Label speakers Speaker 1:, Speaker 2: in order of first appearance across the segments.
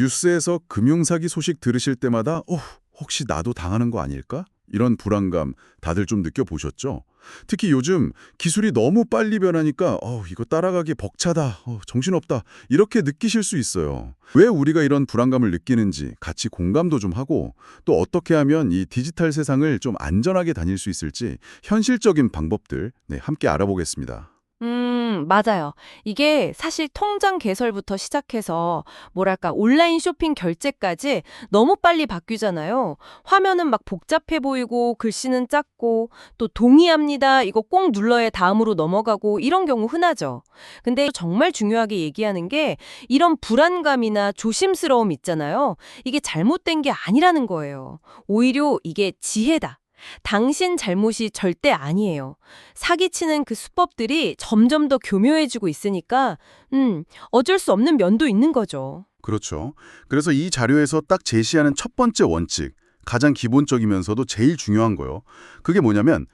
Speaker 1: 뉴스에서 금융사기 소식 들으실 때마다 어, 혹시 나도 당하는 거 아닐까? 이런 불안감 다들 좀 느껴보셨죠? 특히 요즘 기술이 너무 빨리 변하니까 어, 이거 따라가기 벅차다, 어, 정신없다 이렇게 느끼실 수 있어요. 왜 우리가 이런 불안감을 느끼는지 같이 공감도 좀 하고 또 어떻게 하면 이 디지털 세상을 좀 안전하게 다닐 수 있을지 현실적인 방법들 네, 함께 알아보겠습니다.
Speaker 2: 음, 맞아요. 이게 사실 통장 개설부터 시작해서 뭐랄까 온라인 쇼핑 결제까지 너무 빨리 바뀌잖아요. 화면은 막 복잡해 보이고 글씨는 작고 또 동의합니다. 이거 꼭 눌러야 다음으로 넘어가고 이런 경우 흔하죠. 근데 정말 중요하게 얘기하는 게 이런 불안감이나 조심스러움 있잖아요. 이게 잘못된 게 아니라는 거예요. 오히려 이게 지혜다. 당신 잘못이 절대 아니에요. 사기치는 그 수법들이 점점 더 교묘해지고 있으니까, 음, 어쩔 수 없는 면도 있는 거죠.
Speaker 1: 그렇죠. 그래서 이 자료에서 딱 제시하는 첫 번째 원칙, 가장 기본적이면서도 제일 중요한 거요. 그게 뭐냐면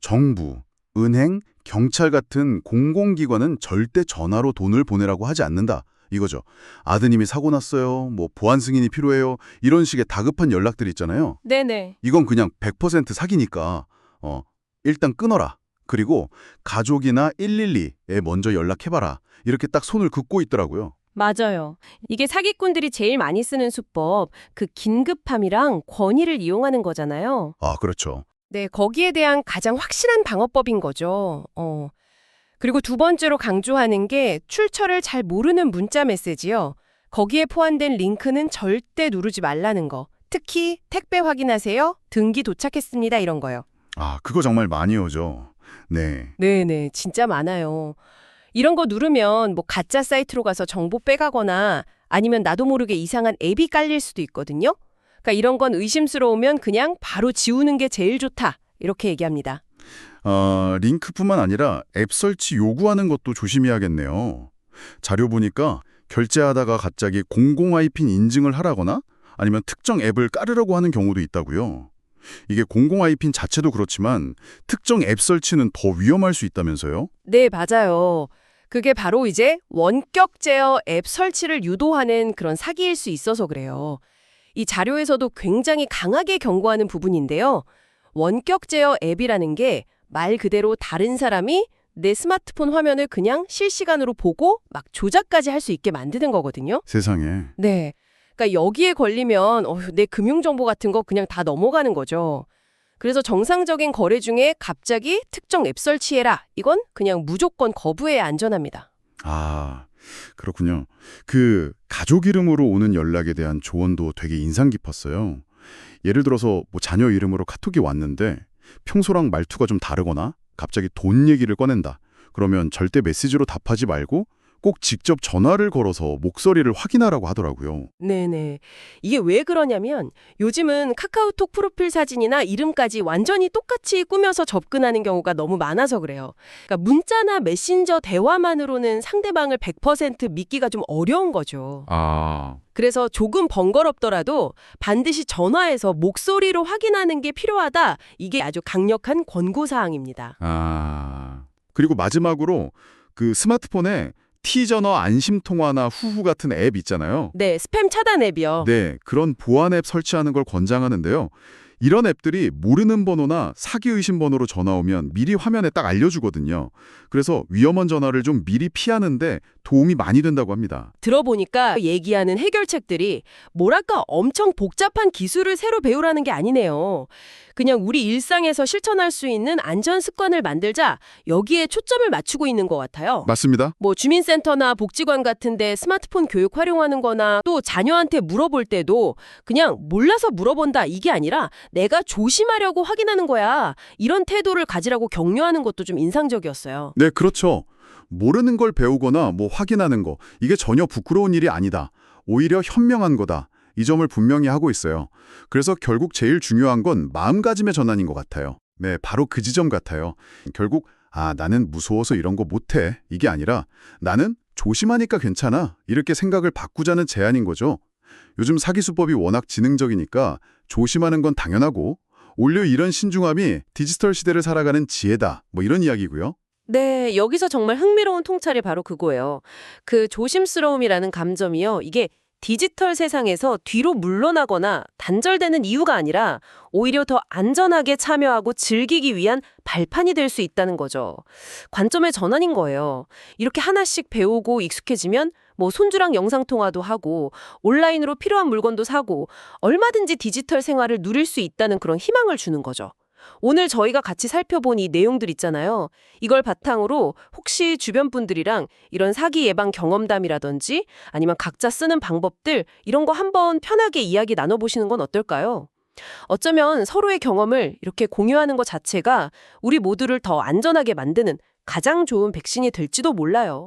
Speaker 1: 정부, 은행, 경찰 같은 공공기관은 절대 전화로 돈을 보내라고 하지 않는다. 이거죠. 아드님이 사고 났어요. 뭐 보안 승인이 필요해요. 이런 식의 다급한 연락들 있잖아요.
Speaker 2: 네네.
Speaker 1: 이건 그냥 100% 사기니까 어, 일단 끊어라. 그리고 가족이나 112에 먼저 연락해봐라. 이렇게 딱 손을 긋고 있더라고요.
Speaker 2: 맞아요. 이게 사기꾼들이 제일 많이 쓰는 수법, 그 긴급함이랑 권위를 이용하는 거잖아요.
Speaker 1: 아, 그렇죠.
Speaker 3: 네, 거기에 대한 가장 확실한 방어법인 거죠. 어. 그리고 두 번째로 강조하는 게 출처를 잘 모르는 문자 메시지요. 거기에 포함된 링크는 절대 누르지 말라는 거. 특히 택배 확인하세요. 등기 도착했습니다. 이런 거요.
Speaker 1: 아, 그거 정말 많이 오죠. 네.
Speaker 3: 네네, 진짜 많아요. 이런 거 누르면 뭐 가짜 사이트로 가서 정보 빼가거나 아니면 나도 모르게 이상한 앱이 깔릴 수도 있거든요. 그러니까 이런 건 의심스러우면 그냥 바로 지우는 게 제일 좋다. 이렇게 얘기합니다.
Speaker 1: 어, 링크뿐만 아니라 앱 설치 요구하는 것도 조심해야겠네요. 자료 보니까 결제하다가 갑자기 공공 IP 인증을 하라거나 아니면 특정 앱을 깔으라고 하는 경우도 있다고요. 이게 공공 IP 자체도 그렇지만 특정 앱 설치는 더 위험할 수 있다면서요?
Speaker 3: 네, 맞아요. 그게 바로 이제 원격 제어 앱 설치를 유도하는 그런 사기일 수 있어서 그래요. 이 자료에서도 굉장히 강하게 경고하는 부분인데요. 원격 제어 앱이라는 게 말 그대로 다른 사람이 내 스마트폰 화면을 그냥 실시간으로 보고 막 조작까지 할 수 있게 만드는 거거든요.
Speaker 1: 세상에.
Speaker 3: 네. 그러니까 여기에 걸리면 어휴, 내 금융정보 같은 거 그냥 다 넘어가는 거죠. 그래서 정상적인 거래 중에 갑자기 특정 앱 설치해라. 이건 그냥 무조건 거부해야 안전합니다.
Speaker 1: 아, 그렇군요. 그 가족 이름으로 오는 연락에 대한 조언도 되게 인상 깊었어요. 예를 들어서 뭐 자녀 이름으로 카톡이 왔는데 평소랑 말투가 좀 다르거나 갑자기 돈 얘기를 꺼낸다. 그러면 절대 메시지로 답하지 말고 꼭 직접 전화를 걸어서 목소리를 확인하라고 하더라고요.
Speaker 3: 네네. 이게 왜 그러냐면 요즘은 카카오톡 프로필 사진이나 이름까지 완전히 똑같이 꾸며서 접근하는 경우가 너무 많아서 그래요. 그러니까 문자나 메신저 대화만으로는 상대방을 100% 믿기가 좀 어려운 거죠.
Speaker 1: 아,
Speaker 3: 그래서 조금 번거롭더라도 반드시 전화해서 목소리로 확인하는 게 필요하다. 이게 아주 강력한 권고사항입니다.
Speaker 1: 아. 그리고 마지막으로 그 스마트폰에 T전화 안심통화나 후후 같은 앱 있잖아요.
Speaker 3: 네, 스팸 차단 앱이요.
Speaker 1: 네, 그런 보안 앱 설치하는 걸 권장하는데요. 이런 앱들이 모르는 번호나 사기 의심 번호로 전화 오면 미리 화면에 딱 알려주거든요. 그래서 위험한 전화를 좀 미리 피하는데 도움이 많이 된다고 합니다.
Speaker 3: 들어보니까 얘기하는 해결책들이 뭐랄까 엄청 복잡한 기술을 새로 배우라는 게 아니네요. 그냥 우리 일상에서 실천할 수 있는 안전 습관을 만들자 여기에 초점을 맞추고 있는 것 같아요.
Speaker 1: 맞습니다.
Speaker 3: 뭐 주민센터나 복지관 같은데 스마트폰 교육 활용하는 거나 또 자녀한테 물어볼 때도 그냥 몰라서 물어본다 이게 아니라 내가 조심하려고 확인하는 거야. 이런 태도를 가지라고 격려하는 것도 좀 인상적이었어요.
Speaker 1: 네, 그렇죠. 모르는 걸 배우거나 뭐 확인하는 거 이게 전혀 부끄러운 일이 아니다. 오히려 현명한 거다. 이 점을 분명히 하고 있어요. 그래서 결국 제일 중요한 건 마음가짐의 전환인 것 같아요. 네, 바로 그 지점 같아요. 결국 아, 나는 무서워서 이런 거 못해. 이게 아니라 나는 조심하니까 괜찮아. 이렇게 생각을 바꾸자는 제안인 거죠. 요즘 사기 수법이 워낙 지능적이니까 조심하는 건 당연하고 오히려 이런 신중함이 디지털 시대를 살아가는 지혜다. 뭐 이런 이야기고요.
Speaker 2: 네, 여기서 정말 흥미로운 통찰이 바로 그거예요. 그 조심스러움이라는 감점이요. 이게
Speaker 3: 디지털 세상에서 뒤로 물러나거나 단절되는 이유가 아니라 오히려 더 안전하게 참여하고 즐기기 위한 발판이 될 수 있다는 거죠. 관점의 전환인 거예요. 이렇게 하나씩 배우고 익숙해지면 뭐 손주랑 영상통화도 하고 온라인으로 필요한 물건도 사고 얼마든지 디지털 생활을 누릴 수 있다는 그런 희망을 주는 거죠. 오늘 저희가 같이 살펴본 이 내용들 있잖아요. 이걸 바탕으로 혹시 주변 분들이랑 이런 사기 예방 경험담이라든지 아니면 각자 쓰는 방법들 이런 거 한번 편하게 이야기 나눠보시는 건 어떨까요? 어쩌면 서로의 경험을 이렇게 공유하는 것 자체가 우리 모두를 더 안전하게 만드는 가장 좋은 백신이 될지도 몰라요.